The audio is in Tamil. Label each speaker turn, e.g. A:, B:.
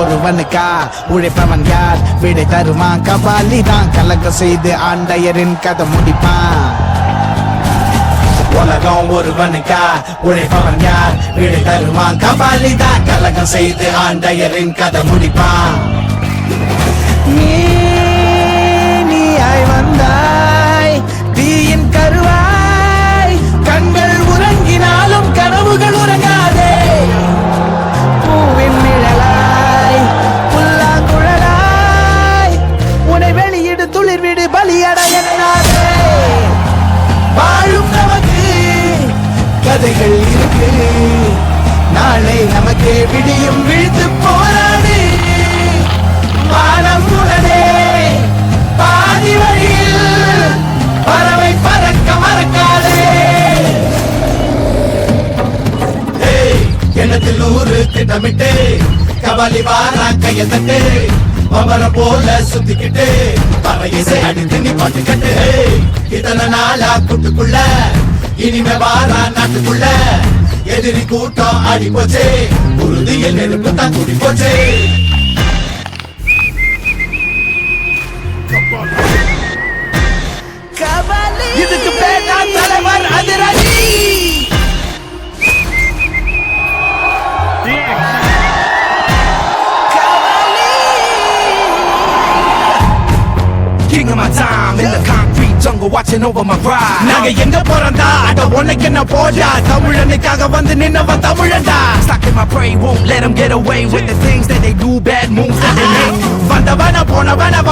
A: ஒருவனுக்கா உழைப்பவன் யார் விடை தருவான் கபாலி தான். கலக்க செய்து ஆண்டையரின் கதை முடிப்பான். உலகம் ஒருவனுக்கா உழைப்பவன் யார் விடை தருவான் கபாலி தான். கலகம் செய்து ஆண்டையரின் கதை முடிப்பான். விடு வாழும் நமக்கு கதைகள் இருக்கு. நாளை நமக்கே விடியும் விழுத்து போராடு. வானம் உடனே பாதி வழியில் பறவை பறக்க மறக்காதே. ஏய், எண்ணத்தில் ஊரு திட்டமிட்டு கபாலி வாரா கையத்தட்டு பம்பர போல சுத்திக்கிட்டு பறையிசை அடித்து நீ பாட்டு கட்டு ஏய், இத்தனை நாளா கூட்டுக்குள்ள இனிமே வாரா நாட்டுக்குள்ள எதிரி கூட்டம் ஆடி போச்சு உறுதியில் நெருப்பு தான் கூடி போச்சு. இதுக்கு பேர்
B: King of my time in the concrete jungle watching over my pride
A: நாங்க எங்க போறோம்டா அட உனக்கு என்ன போடா தமிழனுக்காக வந்து நின்னவன் தமிழன்டா
B: Stuck in my prey, won't let them get away with the things that they do, bad moves that they make.
A: வந்தவன போனவன